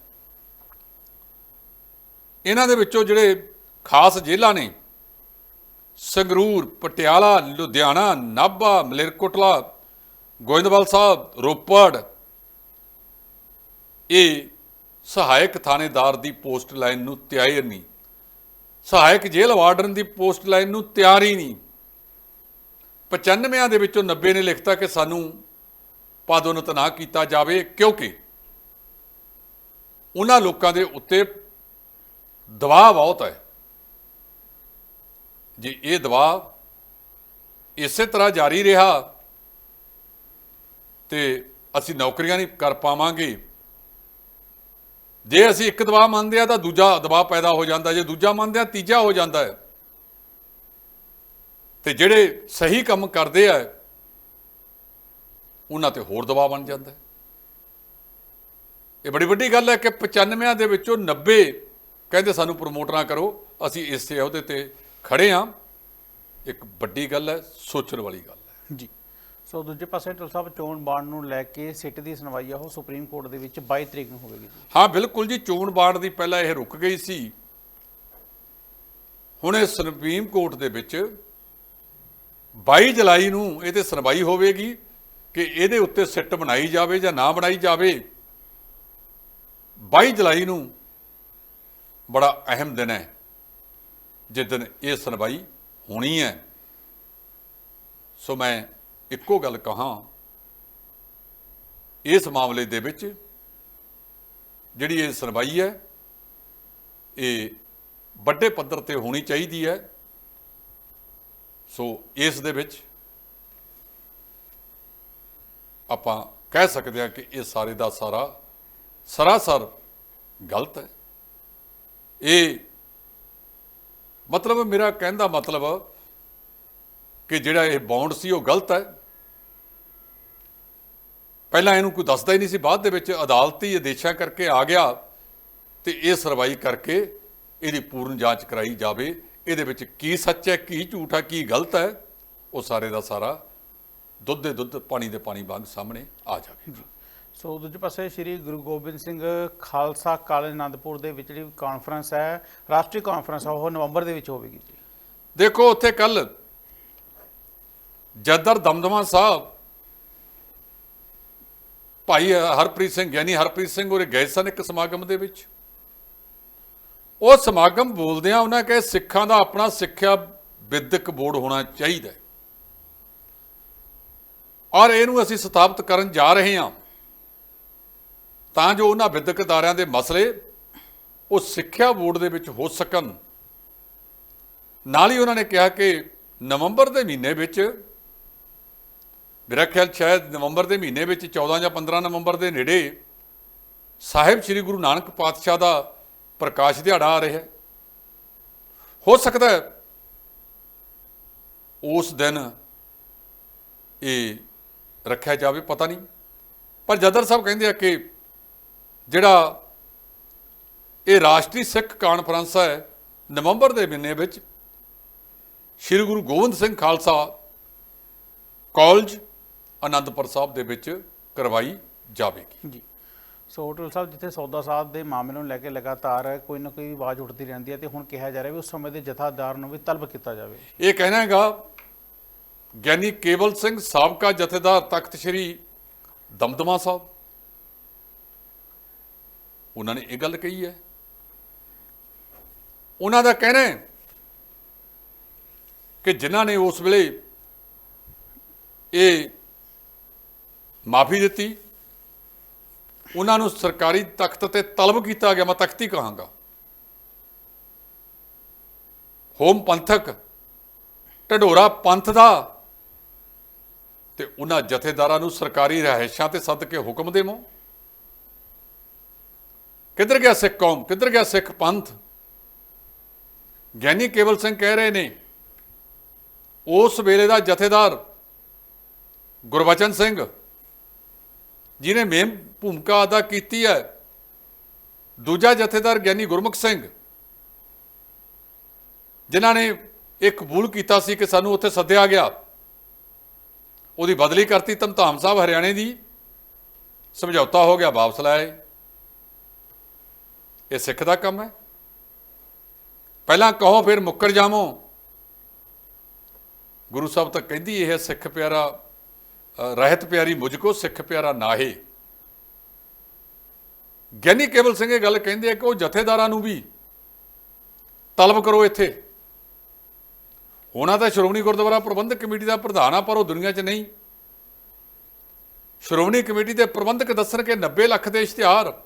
ਇਹਨਾਂ ਦੇ ਵਿੱਚੋਂ ਜਿਹੜੇ ਖਾਸ ਜ਼ਿਲ੍ਹਾ ਨੇ, ਸੰਗਰੂਰ, ਪਟਿਆਲਾ, ਲੁਧਿਆਣਾ, ਨਾਭਾ, ਮਲੇਰਕੋਟਲਾ, ਗੋਇੰਦਵਾਲ ਸਾਹਿਬ, ਰੋਪੜ, ਇਹ ਸਹਾਇਕ ਥਾਣੇਦਾਰ ਦੀ ਪੋਸਟ ਲਾਈਨ ਨੂੰ ਤਿਆਰ ਨਹੀਂ। ਸਹਾਇਕ ਜੇਲ੍ਹ ਵਾਰਡਨ ਦੀ ਪੋਸਟ ਲਾਈਨ ਨੂੰ ਤਿਆਰ ਹੀ ਨਹੀਂ। 95 ਦੇ ਵਿੱਚੋਂ 90 ਨੇ ਲਿਖਤਾ ਕਿ ਸਾਨੂੰ ਪਦੋਨਤ ਨਾ ਕੀਤਾ ਜਾਵੇ, ਕਿਉਂਕਿ ਉਹਨਾਂ ਲੋਕਾਂ ਦੇ ਉੱਤੇ ਦਬਾਅ ਬਹੁਤ ਹੈ। ਜੇ ਇਹ ਦਬਾਅ ਇਸੇ ਤਰ੍ਹਾਂ ਜਾਰੀ ਰਿਹਾ ਤੇ ਅਸੀਂ ਨੌਕਰੀਆਂ ਨਹੀਂ ਕਰ ਪਾਵਾਂਗੇ। ਜੇ ਅਸੀਂ ਇੱਕ ਦਬਾਅ ਮੰਨਦੇ ਆ ਤਾਂ ਦੂਜਾ ਦਬਾਅ ਪੈਦਾ ਹੋ ਜਾਂਦਾ, ਜੇ ਦੂਜਾ ਮੰਨਦੇ ਆ ਤੀਜਾ ਹੋ ਜਾਂਦਾ ਹੈ। ਤੇ ਜਿਹੜੇ ਸਹੀ ਕੰਮ ਕਰਦੇ ਆ, ਉਹਨਾਂ ਤੇ ਹੋਰ ਦਬਾਅ ਬਣ ਜਾਂਦਾ ਇਹ ਬੜੀ ਵੱਡੀ ਗੱਲ ਹੈ ਕਿ 95 ਦੇ ਵਿੱਚੋਂ 90 ਕਹਿੰਦੇ ਸਾਨੂੰ ਪ੍ਰਮੋਟ ਨਾ ਕਰੋ ਅਸੀਂ ਇਸੇ ਅਹੁਦੇ ਤੇ ਖੜੇ ਆ। ਇੱਕ ਵੱਡੀ ਗੱਲ ਹੈ ਸੋਚਣ ਵਾਲੀ ਗੱਲ ਹੈ। ਜੀ। ਸੋ ਦੂਜੇ ਪਾਸੇ ਢਿੱਲ ਸਾਹਿਬ ਚੋਣ ਬਾਂਡ ਨੂੰ ਲੈ ਕੇ ਸਿੱਟ ਦੀ ਸੁਣਵਾਈ ਆ ਉਹ ਸੁਪਰੀਮ ਕੋਰਟ ਦੇ ਵਿੱਚ 22 ਤਰੀਕ ਨੂੰ ਹੋਵੇਗੀ ਹਾਂ ਬਿਲਕੁਲ ਜੀ ਚੋਣ ਬਾੜ ਦੀ ਪਹਿਲਾਂ ਇਹ ਰੁਕ ਗਈ ਸੀ। ਹੁਣ ਇਹ ਸੁਪਰੀਮ ਕੋਰਟ ਦੇ ਵਿੱਚ 22 ਜੁਲਾਈ ਨੂੰ ਇਹਦੇ ਸੁਣਵਾਈ ਹੋਵੇਗੀ ਕਿ ਇਹਦੇ ਉੱਤੇ ਸਿੱਟ ਬਣਾਈ ਜਾਵੇ ਜਾਂ ਨਾ ਬਣਾਈ ਜਾਵੇ। 22 ਜੁਲਾਈ ਨੂੰ ਬੜਾ ਅਹਿਮ ਦਿਨ ਹੈ। ਜਿਸ ਦਿਨ ਇਹ ਸੁਣਵਾਈ ਹੋਣੀ ਹੈ। ਸੋ ਮੈਂ ਇੱਕੋ ਗੱਲ ਕਹਾਂ, ਇਸ ਮਾਮਲੇ ਦੇ ਵਿੱਚ ਜਿਹੜੀ ਇਹ ਸੁਣਵਾਈ ਹੈ, ਇਹ ਵੱਡੇ ਪੱਧਰ ਤੇ ਹੋਣੀ ਚਾਹੀਦੀ ਹੈ। ਸੋ ਇਸ ਦੇ ਵਿੱਚ ਆਪਾਂ ਕਹਿ ਸਕਦੇ ਹਾਂ ਕਿ ਇਹ ਸਾਰੇ ਦਾ ਸਾਰਾ ਸਰਾਸਰ ਗਲਤ ਹੈ। ਇਹ ਮਤਲਬ ਮੇਰਾ ਕਹਿਣ ਦਾ ਮਤਲਬ ਕਿ ਜਿਹੜਾ ਇਹ ਬੌਂਡ ਸੀ ਉਹ ਗਲਤ ਹੈ। ਪਹਿਲਾਂ ਇਹਨੂੰ ਕੋਈ ਦੱਸਦਾ ਹੀ ਨਹੀਂ ਸੀ। ਬਾਅਦ ਦੇ ਵਿੱਚ ਅਦਾਲਤੀ ਆਦੇਸ਼ਾਂ ਕਰਕੇ ਆ ਗਿਆ ਤੇ ਇਹ ਸਰਵਾਈ ਕਰਕੇ ਇਹਦੀ ਪੂਰਨ ਜਾਂਚ ਕਰਾਈ ਜਾਵੇ। ਇਹਦੇ ਵਿੱਚ ਕੀ ਸੱਚ ਹੈ, ਕੀ ਝੂਠ ਹੈ, ਕੀ ਗਲਤ ਹੈ, ਉਹ ਸਾਰੇ ਦਾ ਸਾਰਾ ਦੁੱਧ ਦੇ ਦੁੱਧ, ਪਾਣੀ ਦੇ ਪਾਣੀ ਵਾਂਗ ਸਾਹਮਣੇ ਆ ਜਾਵੇ। ਸੋ ਦੂਜੇ ਪਾਸੇ ਸ੍ਰੀ ਗੁਰੂ ਗੋਬਿੰਦ ਸਿੰਘ ਖਾਲਸਾ ਕਾਲਜ ਆਨੰਦਪੁਰ ਦੇ ਵਿੱਚ ਜਿਹੜੀ ਕਾਨਫਰੰਸ ਹੈ, ਰਾਸ਼ਟਰੀ ਕਾਨਫਰੰਸ ਆ ਉਹ ਨਵੰਬਰ ਦੇ ਵਿੱਚ ਹੋਵੇਗੀ ਜੀ। ਦੇਖੋ, ਉੱਥੇ ਕੱਲ ਜਦਰ ਦਮਦਮਾ ਸਾਹਿਬ ਭਾਈ ਹਰਪ੍ਰੀਤ ਸਿੰਘ, ਯਾਨੀ ਹਰਪ੍ਰੀਤ ਸਿੰਘ ਉਹਰੇ ਗਏ ਸਨ ਇੱਕ ਸਮਾਗਮ ਦੇ ਵਿੱਚ। ਉਹ ਸਮਾਗਮ ਬੋਲਦਿਆਂ ਉਹਨਾਂ ਕਹੇ, ਸਿੱਖਾਂ ਦਾ ਆਪਣਾ ਸਿੱਖਿਆ ਵਿਦਿਅਕ ਬੋਰਡ ਹੋਣਾ ਚਾਹੀਦਾ ਔਰ ਇਹਨੂੰ ਅਸੀਂ ਸਥਾਪਿਤ ਕਰਨ ਜਾ ਰਹੇ ਹਾਂ। ਤਾਂ ਜੋ ਉਹਨਾਂ ਵਿਦਿਅਕ ਅਦਾਰਿਆਂ ਦੇ ਮਸਲੇ ਉਹ ਸਿੱਖਿਆ ਬੋਰਡ ਦੇ ਵਿੱਚ ਹੋ ਸਕਣ। ਨਾਲ ਹੀ ਉਹਨਾਂ ਨੇ ਕਿਹਾ ਕਿ ਨਵੰਬਰ ਦੇ ਮਹੀਨੇ ਵਿੱਚ, ਮੇਰਾ ਖਿਆਲ ਸ਼ਾਇਦ ਨਵੰਬਰ ਦੇ ਮਹੀਨੇ ਵਿੱਚ 14 ਜਾਂ 15 ਨਵੰਬਰ ਦੇ ਨੇੜੇ ਸਾਹਿਬ ਸ੍ਰੀ ਗੁਰੂ ਨਾਨਕ ਪਾਤਸ਼ਾਹ ਦਾ ਪ੍ਰਕਾਸ਼ ਦਿਹਾੜਾ ਆ ਰਿਹਾ ਹੈ। ਹੋ ਸਕਦਾ ਹੈ ਉਸ ਦਿਨ ਇਹ ਰੱਖਿਆ ਜਾਵੇ, ਪਤਾ ਨਹੀਂ। ਪਰ ਜਦਰ ਸਾਹਿਬ ਕਹਿੰਦੇ ਆ ਕਿ ਜਿਹੜਾ ਇਹ ਰਾਸ਼ਟਰੀ ਸਿੱਖ ਕਾਨਫਰੰਸ ਹੈ ਨਵੰਬਰ ਦੇ ਮਹੀਨੇ ਵਿੱਚ ਸ੍ਰੀ ਗੁਰੂ ਗੋਬਿੰਦ ਸਿੰਘ ਖਾਲਸਾ ਕਾਲਜ ਆਨੰਦਪੁਰ ਸਾਹਿਬ ਦੇ ਵਿੱਚ ਕਰਵਾਈ ਜਾਵੇਗੀ। ਜੀ। ਸੋ ਢਿੱਲ ਸਾਹਿਬ ਜਿੱਥੇ ਸੌਦਾ ਸਾਹਿਬ ਦੇ ਮਾਮਲੇ ਨੂੰ ਲੈ ਕੇ ਲਗਾਤਾਰ ਕੋਈ ਨਾ ਕੋਈ ਆਵਾਜ਼ ਉੱਠਦੀ ਰਹਿੰਦੀ ਹੈ ਤੇ ਹੁਣ ਕਿਹਾ ਜਾ ਰਿਹਾ ਵੀ ਉਸ ਸਮੇਂ ਦੇ ਜਥਾਦਾਰ ਨੂੰ ਵੀ ਤਲਬ ਕੀਤਾ ਜਾਵੇ। ਇਹ ਕਹਿਣਾ ਹੈਗਾ ਗਿਆਨੀ ਕੇਵਲ ਸਿੰਘ ਸਾਬਕਾ ਜਥੇਦਾਰ ਤਖਤ ਸ੍ਰੀ ਦਮਦਮਾ ਸਾਹਿਬ। ਉਹਨਾਂ ਨੇ ਇਹ ਗੱਲ ਕਹੀ ਹੈ। ਉਹਨਾਂ ਦਾ ਕਹਿਣਾ ਕਿ ਜਿਨ੍ਹਾਂ ਨੇ ਉਸ ਵੇਲੇ ਇਹ ਮਾਫੀ ਦਿੱਤੀ, ਉਹਨਾਂ ਨੂੰ ਸਰਕਾਰੀ ਤਖਤ ਤੇ ਤਲਬ ਕੀਤਾ ਗਿਆ। ਮੈਂ ਤਖਤੀ ਕਹਾਂਗਾ। ਹੋਮ ਪੰਥਕ ਢਡੋਰਾ ਪੰਥ ਦਾ ਤੇ ਉਹਨਾਂ ਜਥੇਦਾਰਾਂ ਨੂੰ ਸਰਕਾਰੀ ਰਹਿائشਾਂ ਤੇ ਸੱਦ ਕੇ ਹੁਕਮ ਦੇਵੋ। ਕਿੱਧਰ ਗਿਆ ਸਿੱਖ ਕੌਮ? ਕਿੱਧਰ ਗਿਆ ਸਿੱਖ ਪੰਥ? ਗਿਆਨੀ ਕੇਵਲ ਸਿੰਘ ਕਹਿ ਰਹੇ ਨੇ, ਉਸ ਵੇਲੇ ਦਾ ਜਥੇਦਾਰ ਗੁਰਬਚਨ ਸਿੰਘ ਜਿਨੇ ਮੇਨ ਭੂਮਿਕਾ ਅਦਾ ਕੀਤੀ ਹੈ, ਦੂਜਾ ਜਥੇਦਾਰ ਗਿਆਨੀ ਗੁਰਮੁਖ ਸਿੰਘ, ਜਿਨ੍ਹਾਂ ਨੇ ਇੱਕ ਕਬੂਲ ਕੀਤਾ ਸੀ ਕਿ ਸਾਨੂੰ ਉੱਥੇ ਸੱਦਿਆ ਗਿਆ। ਉਹਦੀ ਬਦਲੀ ਕਰਤੀ ਧਮਧਾਮ ਸਾਹਿਬ ਹਰਿਆਣੇ ਦੀ, ਸਮਝੌਤਾ ਹੋ ਗਿਆ, ਵਾਪਸ ਲਾਏ ਇਹ ਸਿੱਖ ਦਾ ਕੰਮ ਹੈ। ਪਹਿਲਾਂ ਕਹੋ, ਫਿਰ ਮੁੱਕਰ ਜਾਵੋ। ਗੁਰੂ ਸਾਹਿਬ ਤਾਂ ਕਹਿੰਦੀ ਇਹ ਸਿੱਖ ਪਿਆਰਾ ਰਹਿਤ ਪਿਆਰੀ ਮੁਝ ਕੋ ਸਿੱਖ ਪਿਆਰਾ ਨਾਹੇ। ਗਿਆਨੀ ਕੇਵਲ ਸਿੰਘ ਇਹ ਗੱਲ ਕਹਿੰਦੇ ਆ ਕਿ ਉਹ ਜਥੇਦਾਰਾਂ ਨੂੰ ਵੀ ਤਲਬ ਕਰੋ ਇੱਥੇ। ਉਹਨਾਂ ਤਾਂ ਸ਼੍ਰੋਮਣੀ ਗੁਰਦੁਆਰਾ ਪ੍ਰਬੰਧਕ ਕਮੇਟੀ ਦਾ ਪ੍ਰਧਾਨ ਆ, ਪਰ ਉਹ ਦੁਨੀਆ 'ਚ ਨਹੀਂ। ਸ਼੍ਰੋਮਣੀ ਕਮੇਟੀ ਦੇ ਪ੍ਰਬੰਧਕ ਦੱਸਣ ਕਿ 90 ਲੱਖ ਦੇ ਇਸ਼ਤਿਹਾਰ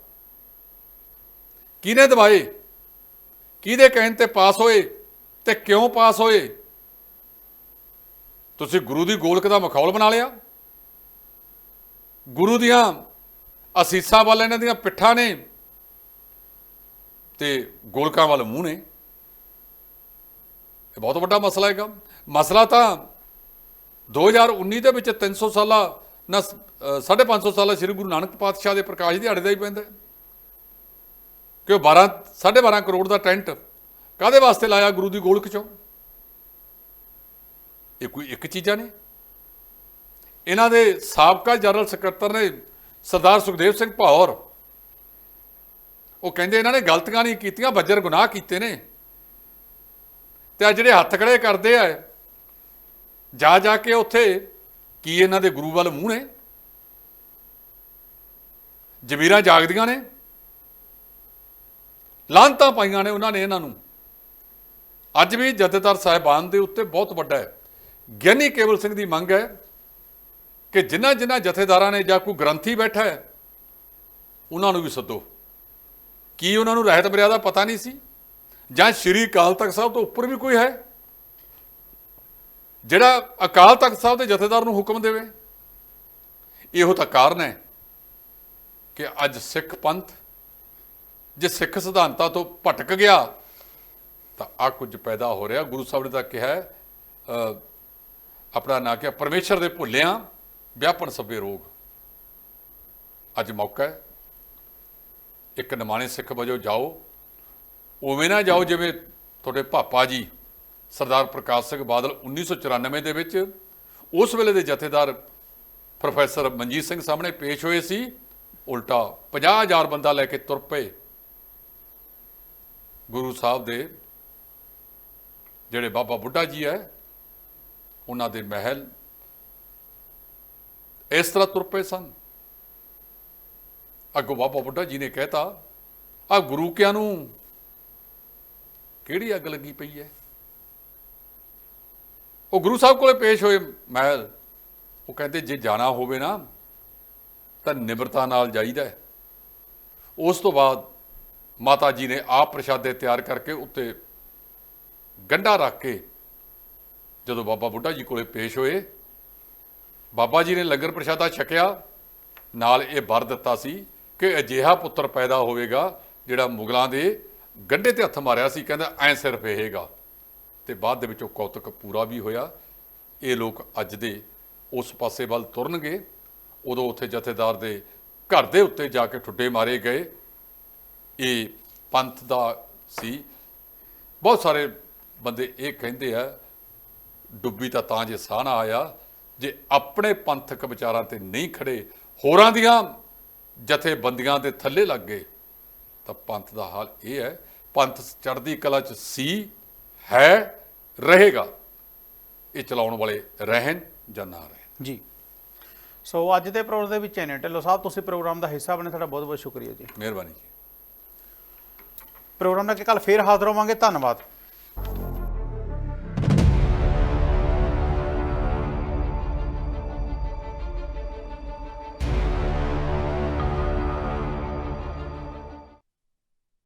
ਕਿਹਨੇ ਦਵਾਏ? ਕਿਹਦੇ ਕਹਿਣ ਤੇ ਪਾਸ ਹੋਏ ਤੇ ਕਿਉਂ ਪਾਸ ਹੋਏ? ਤੁਸੀਂ ਗੁਰੂ ਦੀ ਗੋਲਕ ਦਾ ਮਖੌਲ ਬਣਾ ਲਿਆ। ਗੁਰੂ ਦੀਆਂ ਅਸੀਸਾਂ ਵੱਲ ਇਹਨਾਂ ਦੀਆਂ ਪਿੱਠਾਂ ਨੇ ਤੇ ਗੋਲਕਾਂ ਵੱਲ ਮੂੰਹ ਨੇ। ਇਹ ਬਹੁਤ ਵੱਡਾ ਮਸਲਾ ਹੈਗਾ। ਮਸਲਾ ਤਾਂ 2019 ਦੇ ਵਿੱਚ 300 ਸਾਲਾ ਨਾ 550 ਸਾਲਾ ਸ੍ਰੀ ਗੁਰੂ ਨਾਨਕ ਪਾਤਸ਼ਾਹ ਦੇ ਪ੍ਰਕਾਸ਼ ਦਿਹਾੜੇ ਦਾ ਹੀ ਪੈਂਦਾ ਕਿ ਉਹ 12 12.5 ਕਰੋੜ ਦਾ ਟੈਂਟ ਕਾਦੇ ਵਾਸਤੇ ਲਾਇਆ ਗੁਰੂ ਦੀ ਗੋਲਕ ਚੋਂ? ਇਹ ਕੋਈ ਇੱਕ ਚੀਜ਼ਾਂ ਨੇ? ਇਹਨਾਂ ਦੇ ਸਾਬਕਾ ਜਨਰਲ ਸਕੱਤਰ ਨੇ ਸਰਦਾਰ ਸੁਖਦੇਵ ਸਿੰਘ ਭੌਰ, ਉਹ ਕਹਿੰਦੇ ਇਹਨਾਂ ਨੇ ਗਲਤੀਆਂ ਨਹੀਂ ਕੀਤੀਆਂ, ਬੱਜਰ ਗੁਨਾਹ ਕੀਤੇ ਨੇ। ਤੇ ਆ ਜਿਹੜੇ ਹੱਥ ਖੜੇ ਕਰਦੇ ਆ, ਜਾ ਜਾ ਕੇ ਉੱਥੇ ਕੀ ਇਹਨਾਂ ਦੇ ਗੁਰੂ ਵੱਲ ਮੂੰਹ ਨੇ? ਜ਼ਮੀਰਾਂ ਜਾਗਦੀਆਂ ਨੇ। ਲਾਂਤਾਂ ਪਾਈਆਂ ਨੇ ਉਹਨਾਂ ਨੇ ਇਹਨਾਂ ਨੂੰ। ਅੱਜ ਵੀ ਜਥੇਦਾਰ ਸਾਹਿਬਾਨ ਦੇ ਉੱਤੇ ਬਹੁਤ ਵੱਡਾ ਹੈ। ਗਿਆਨੀ ਕੇਵਲ ਸਿੰਘ ਦੀ ਮੰਗ ਹੈ ਕਿ ਜਿਨ੍ਹਾਂ ਜਿਨ੍ਹਾਂ ਜਥੇਦਾਰਾਂ ਨੇ ਜਾਂ ਕੋਈ ਗ੍ਰੰਥੀ ਬੈਠਾ ਹੈ, ਉਹਨਾਂ ਨੂੰ ਵੀ ਸੱਦੋ। ਕੀ ਉਹਨਾਂ ਨੂੰ ਰਹਿਤ ਮਰਿਆਦਾ ਪਤਾ ਨਹੀਂ ਸੀ? ਜਾਂ ਸ਼੍ਰੀ ਅਕਾਲ ਤਖਤ ਸਾਹਿਬ ਤੋਂ ਉੱਪਰ ਵੀ ਕੋਈ ਹੈ? ਜਿਹੜਾ ਅਕਾਲ ਤਖਤ ਸਾਹਿਬ ਦੇ ਜਥੇਦਾਰ ਨੂੰ ਹੁਕਮ ਦੇਵੇ। ਇਹੋ ਤਾਂ ਕਾਰਨ ਹੈ ਕਿ ਅੱਜ ਸਿੱਖ ਪੰਥ ਜੇ ਸਿੱਖ ਸਿਧਾਂਤਾਂ ਤੋਂ ਭਟਕ ਗਿਆ, ਤਾਂ ਆ ਕੁਝ ਪੈਦਾ ਹੋ ਰਿਹਾ। ਗੁਰੂ ਸਾਹਿਬ ਨੇ ਤਾਂ ਕਿਹਾ ਆਪਣਾ ਨਾਂ ਕਿ ਪਰਮੇਸ਼ਰ ਦੇ ਭੁੱਲਿਆਂ ਵਿਆਪਨ ਸਭੇ ਰੋਗ। ਅੱਜ ਮੌਕਾ ਹੈ। ਇੱਕ ਨਿਮਾਣੇ ਸਿੱਖ ਵਜੋਂ ਜਾਓ। ਉਵੇਂ ਨਾ ਜਾਓ ਜਿਵੇਂ ਤੁਹਾਡੇ ਪਾਪਾ ਜੀ, ਸਰਦਾਰ ਪ੍ਰਕਾਸ਼ ਸਿੰਘ ਬਾਦਲ 1994 ਦੇ ਵਿੱਚ ਉਸ ਵੇਲੇ ਦੇ ਜਥੇਦਾਰ ਪ੍ਰੋਫੈਸਰ ਮਨਜੀਤ ਸਿੰਘ ਸਾਹਮਣੇ ਪੇਸ਼ ਹੋਏ ਸੀ। ਉਲਟਾ 50000 ਬੰਦਾ ਲੈ ਕੇ ਤੁਰ ਪਏ। ਗੁਰੂ ਸਾਹਿਬ ਦੇ ਜਿਹੜੇ ਬਾਬਾ ਬੁੱਢਾ ਜੀ ਹੈ, ਉਹਨਾਂ ਦੇ ਮਹਿਲ ਇਸ ਤਰ੍ਹਾਂ ਤੁਰ ਪਏ ਸਨ। ਅੱਗੋਂ ਬਾਬਾ ਬੁੱਢਾ ਜੀ ਨੇ ਕਹਿਤਾ, ਆ ਗੁਰੂ ਕਿਆਂ ਨੂੰ ਕਿਹੜੀ ਅੱਗ ਲੱਗੀ ਪਈ ਹੈ? ਉਹ ਗੁਰੂ ਸਾਹਿਬ ਕੋਲੇ ਪੇਸ਼ ਹੋਏ ਮਹਿਲ। ਉਹ ਕਹਿੰਦੇ, ਜੇ ਜਾਣਾ ਹੋਵੇ ਨਾ, ਤਾਂ ਨਿਮਰਤਾ ਨਾਲ ਜਾਈਦਾ ਉਸ ਤੋਂ ਬਾਅਦ ਮਾਤਾ ਜੀ ਨੇ ਆਪ ਪ੍ਰਸ਼ਾਦੇ ਤਿਆਰ ਕਰਕੇ ਉੱਤੇ ਗੰਢਾ ਰੱਖ ਕੇ ਜਦੋਂ ਬਾਬਾ ਬੁੱਢਾ ਜੀ ਕੋਲੇ ਪੇਸ਼ ਹੋਏ, ਬਾਬਾ ਜੀ ਨੇ ਲੰਗਰ ਪ੍ਰਸ਼ਾਦਾ ਛਕਿਆ, ਨਾਲ ਇਹ ਵਰ ਦਿੱਤਾ ਸੀ ਕਿ ਅਜਿਹਾ ਪੁੱਤਰ ਪੈਦਾ ਹੋਵੇਗਾ ਜਿਹੜਾ ਮੁਗਲਾਂ ਦੇ ਗੰਢੇ ਤੇ ਹੱਥ ਮਾਰਿਆ ਸੀ, ਕਹਿੰਦਾ ਐ ਸਿਰ ਫੇਹੇਗਾ ਤੇ ਬਾਅਦ ਦੇ ਵਿੱਚ ਉਹ ਕੌਤਕ ਪੂਰਾ ਵੀ ਹੋਇਆ। ਇਹ ਲੋਕ ਅੱਜ ਦੇ ਉਸ ਪਾਸੇ ਵੱਲ ਤੁਰਨਗੇ। ਉਦੋਂ ਉੱਥੇ ਜਥੇਦਾਰ ਦੇ ਘਰ ਦੇ ਉੱਤੇ ਜਾ ਕੇ ਠੁੱਡੇ ਮਾਰੇ ਗਏ। ਇਹ ਪੰਥ ਦਾ ਸੀ। ਬਹੁਤ ਸਾਰੇ ਬੰਦੇ ਇਹ ਕਹਿੰਦੇ ਆ ਡੁੱਬੀ ਤਾਂ ਤਾਂ ਜੇ ਸਾਹ ਨਾ ਆਇਆ ਜੇ ਆਪਣੇ ਪੰਥਕ ਵਿਚਾਰਾਂ ਤੇ ਨਹੀਂ ਖੜੇ ਹੋਰਾਂ ਦੀਆਂ ਜਥੇਬੰਦੀਆਂ ਦੇ ਥੱਲੇ ਲੱਗ ਗਏ ਤਾਂ ਪੰਥ ਦਾ ਹਾਲ ਇਹ ਹੈ ਪੰਥ ਚੜ੍ਹਦੀ ਕਲਾ ਚ ਸੀ ਹੈ ਰਹੇਗਾ। ਇਹ ਚਲਾਉਣ ਵਾਲੇ ਰਹਿਣ ਜਾਂ ਨਾ ਰਹਿਣ। ਜੀ। ਸੋ ਅੱਜ ਦੇ ਪ੍ਰੋਗਰਾਮ ਦੇ ਵਿੱਚ ਐਨੇ ਢਿੱਲੋਂ ਸਾਹਿਬ ਤੁਸੀਂ ਪ੍ਰੋਗਰਾਮ ਦਾ ਹਿੱਸਾ ਬਣੇ ਤੁਹਾਡਾ ਬਹੁਤ ਬਹੁਤ ਸ਼ੁਕਰੀਆ ਜੀ। ਮਿਹਰਬਾਨੀ ਜੀ। ਪ੍ਰੋਗਰਾਮ ਨਾਲ ਕਿ ਕੱਲ ਫੇਰ ਹਾਜ਼ਰ ਹੋਵਾਂਗੇ। ਧੰਨਵਾਦ।